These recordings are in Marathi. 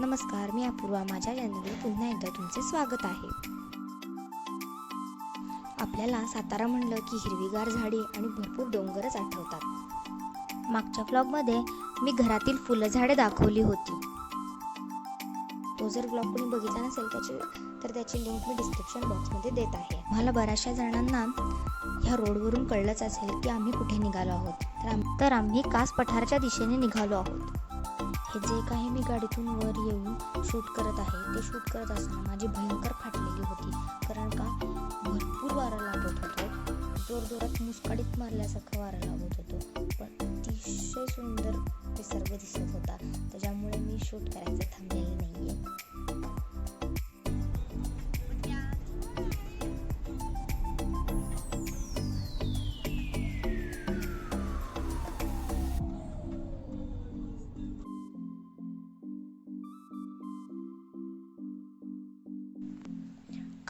नमस्कार मी अपूर्वा माझ्या चॅनलवर पुन्हा एकदा तुमचे स्वागत आहे. आपल्याला सातारा म्हणलं की हिरवीगार झाडी आणि भरपूर डोंगरच आठवतात. मागच्या ब्लॉगमध्ये मी घरातील फुलं झाडे दाखवली होती. तो जर ब्लॉग कोणी बघितला नसेल त्याची तर त्याची लिंक मी डिस्क्रिप्शन बॉक्समध्ये देत आहे. मला बऱ्याचशा जणांना ह्या रोडवरून कळलंच असेल की आम्ही कुठे निघालो आहोत. तर तर आम्ही कास पठारच्या दिशेने निघालो आहोत. हे जे काही मी गाडीतून वर येऊन शूट करत आहे ते शूट करत असताना माझी भयंकर फाटलेली होती. कारण का? भरपूर वारा लागत होतो. जोरजोरात मुसकाडीत मारल्यासारखं वारा लागत होतो. पण अतिशय सुंदर निसर्ग दिसत होता. त्याच्यामुळे मी शूट करायचं थांबलेलं नाही आहे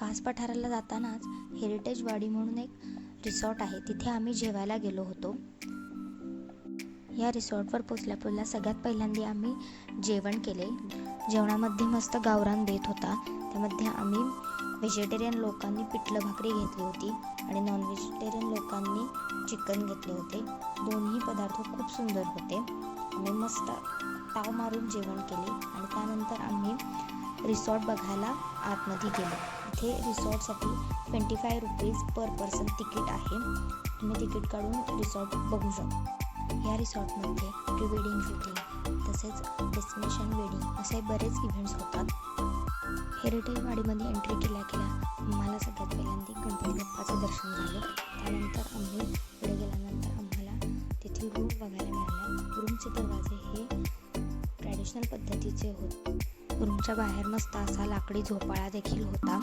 कास पठाराला जातानाच हेरिटेज वाडी म्हणून एक रिसॉर्ट आहे. तिथे आम्ही जेवायला गेलो होतो. या रिसॉर्टवर पोचल्या सगळ्यात पहिल्यांदा आम्ही जेवण केले. जेवणामध्ये मस्त गावरान देत होता. त्यामध्ये आम्ही व्हेजिटेरियन लोकांनी पिठलं भाकरी घेतली होती आणि नॉन व्हेजिटेरियन लोकांनी चिकन घेतले होते. दोन्ही पदार्थ खूप सुंदर होते. आम्ही मस्त ताव मारून जेवण केले आणि त्यानंतर आम्ही रिसॉर्ट बघायला आतमध्ये गेलो. इथे रिसॉर्टसाठी twenty five rupees per person ticket आहे. तुम्ही तिकीट काढून रिसॉर्ट बघू शकता. या रिसॉर्टमध्ये प्री वेडिंग शूटिंग तसेच डेस्टिनेशन वेडिंग असे बरेच इव्हेंट्स होतात. हेरिटेज वाडीमध्ये एंट्री केल्या केल्या आम्हाला सगळ्यात पहिल्यांदा गणपती बाप्पाचं दर्शन झालं. त्यानंतर आम्ही पुढे गेल्यानंतर आम्हाला तेथील रूम बघायला मिळाला रूमचे दरवाजे हे ट्रॅडिशनल पद्धतीचे होते. रूमच्या बाहेर मस्त असा लाकडी झोपाळा देखील होता.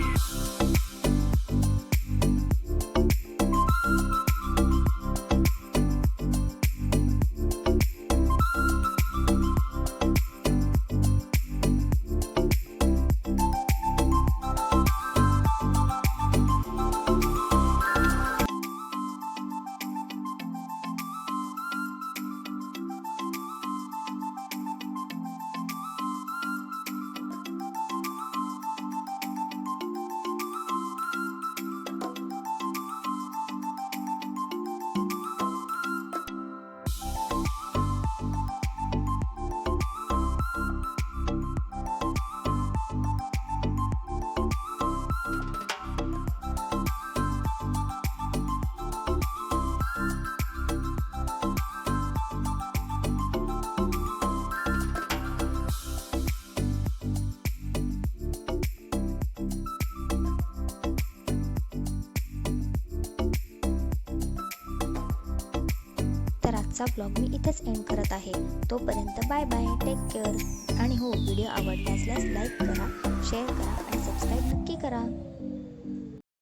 Bye. आजचा ब्लॉग मी इथेच एंड करत आहे. तोपर्यंत बाय बाय टेक केअर आणि हो व्हिडिओ आवडला असल्यास लाईक करा शेअर करा आणि सबस्क्राईब नक्की करा.